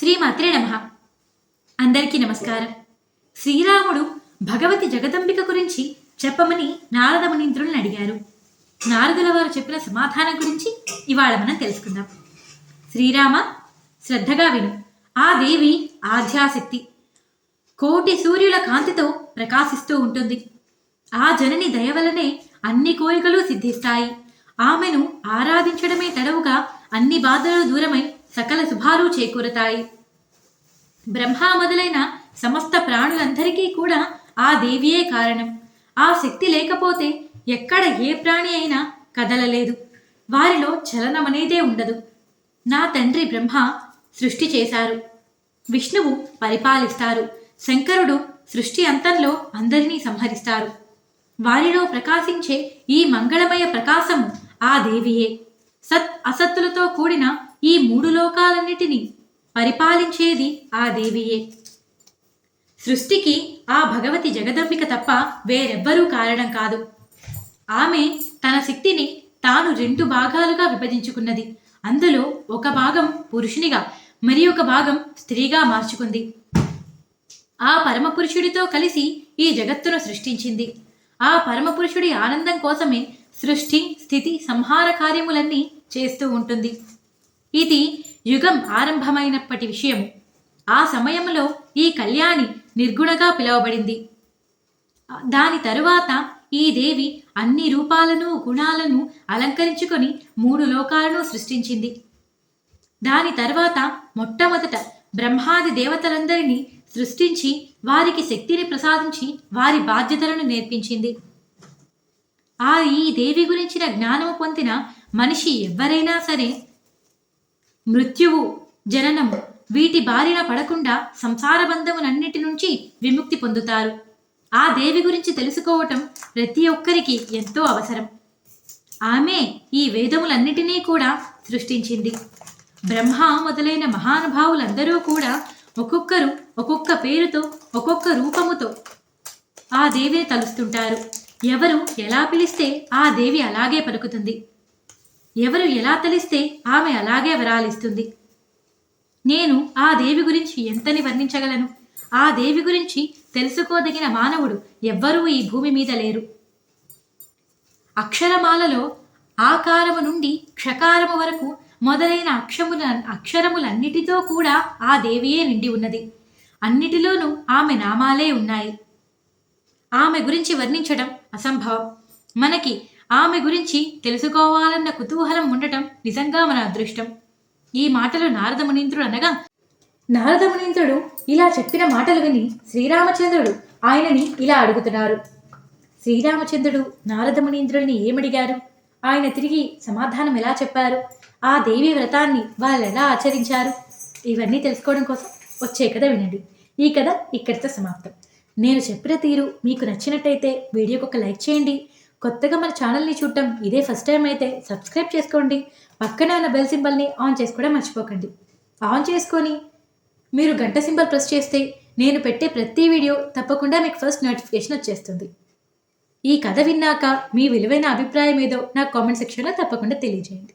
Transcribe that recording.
శ్రీమాత్రే నమ. అందరికీ నమస్కారం. శ్రీరాముడు భగవతి జగదంబిక గురించి చెప్పమని నారద మునీంద్రులను అడిగారు. నారదుల వారు చెప్పిన సమాధానం గురించి ఇవాళ మనం తెలుసుకుందాం. శ్రీరామ శ్రద్ధగా విను. ఆ దేవి ఆధ్యాశక్తి. కోటి సూర్యుల కాంతితో ప్రకాశిస్తూ ఉంటుంది. ఆ జనని దయ వలనే అన్ని కోరికలు సిద్ధిస్తాయి. ఆమెను ఆరాధించడమే తడవుగా అన్ని బాధలు దూరమై సకల శుభాలు చేకూరతాయి. బ్రహ్మ మొదలైన సమస్త ప్రాణులందరికీ కూడా ఆ దేవియే కారణం. ఆ శక్తి లేకపోతే ఎక్కడ ఏ ప్రాణి అయినా కదలలేదు. వారిలో చలనమనేదే ఉండదు. నా తండ్రి బ్రహ్మ సృష్టి చేశారు. విష్ణువు పరిపాలిస్తారు. శంకరుడు సృష్టి అంతంలో అందరినీ సంహరిస్తారు. వారిలో ప్రకాశించే ఈ మంగళమయ ప్రకాశము ఆ దేవియే. సత్ అసత్తులతో కూడిన ఈ మూడు లోకాలన్నిటినీ పరిపాలించేది ఆ దేవియే. సృష్టికి ఆ భగవతి జగదంబిక తప్ప వేరెవ్వరూ కారణం కాదు. ఆమె తన శక్తిని తాను రెండు భాగాలుగా విభజించుకున్నది. అందులో ఒక భాగం పురుషునిగా మరి ఒక భాగం స్త్రీగా మార్చుకుంది. ఆ పరమపురుషుడితో కలిసి ఈ జగత్తును సృష్టించింది. ఆ పరమపురుషుడి ఆనందం కోసమే సృష్టి స్థితి సంహార కార్యములన్నీ చేస్తూ ఉంటుంది. ఇది యుగం ఆరంభమైనప్పటి విషయము. ఆ సమయంలో ఈ కళ్యాణి నిర్గుణగా పిలువబడింది. దాని తరువాత ఈ దేవి అన్ని రూపాలను గుణాలను అలంకరించుకొని మూడు లోకాలను సృష్టించింది. దాని తర్వాత మొట్టమొదట బ్రహ్మాది దేవతలందరినీ సృష్టించి వారికి శక్తిని ప్రసాదించి వారి బాధ్యతలను నేర్పించింది. ఆ ఈ దేవి గురించిన జ్ఞానము పొందిన మనిషి ఎవరైనా సరే మృత్యువు జననము వీటి బారిన పడకుండా సంసార బంధమునన్నిటి నుంచి విముక్తి పొందుతారు. ఆ దేవి గురించి తెలుసుకోవటం ప్రతి ఒక్కరికి ఎంతో అవసరం. ఆమె ఈ వేదములన్నిటినీ కూడా సృష్టించింది. బ్రహ్మ మొదలైన మహానుభావులందరూ కూడా ఒక్కొక్కరు ఒక్కొక్క పేరుతో ఒక్కొక్క రూపముతో ఆ దేవిని తలుస్తుంటారు. ఎవరు ఎలా పిలిస్తే ఆ దేవి అలాగే పలుకుతుంది. ఎవరు ఎలా తలిస్తే ఆమె అలాగే వరాలిస్తుంది. నేను ఆ దేవి గురించి ఎంతని వర్ణించగలను? ఆ దేవి గురించి తెలుసుకోదగిన మానవుడు ఎవ్వరూ ఈ భూమి మీద లేరు. అక్షరమాలలో ఆకారము నుండి క్షకారము వరకు మొదలైన అక్షముల అక్షరములన్నిటితో కూడా ఆ దేవియే నిండి ఉన్నది. అన్నిటిలోనూ ఆమె నామాలే ఉన్నాయి. ఆమె గురించి వర్ణించడం అసంభవం. మనకి ఆమె గురించి తెలుసుకోవాలన్న కుతూహలం ఉండటం నిజంగా మన అదృష్టం. ఈ మాటలు నారద మునీంద్రుడు అనగా నారద మునీంద్రుడు ఇలా చెప్పిన మాటలు విని శ్రీరామచంద్రుడు ఆయనని ఇలా అడుగుతున్నారు. శ్రీరామచంద్రుడు నారద మునీంద్రుడిని ఏమడిగారు? ఆయన తిరిగి సమాధానం ఎలా చెప్పారు? ఆ దేవి వ్రతాన్ని వాళ్ళు ఎలా ఆచరించారు? ఇవన్నీ తెలుసుకోవడం కోసం వచ్చే కథ వినండి. ఈ కథ ఇక్కడితో సమాప్తం. నేను చెప్పిన తీరు మీకు నచ్చినట్టయితే వీడియోకి ఒక లైక్ చేయండి. కొత్తగా మన ఛానల్ని చూడటం ఇదే ఫస్ట్ టైం అయితే సబ్స్క్రైబ్ చేసుకోండి. పక్కనే ఉన్న బెల్ సింబల్ని ఆన్ చేసుకోవడం మర్చిపోకండి. ఆన్ చేసుకొని మీరు గంట సింబల్ ప్రెస్ చేస్తే నేను పెట్టే ప్రతి వీడియో తప్పకుండా మీకు ఫస్ట్ నోటిఫికేషన్ వచ్చేస్తుంది. ఈ కథ విన్నాక మీ విలువైన అభిప్రాయం ఏదో నాకు కామెంట్ సెక్షన్లో తప్పకుండా తెలియజేయండి.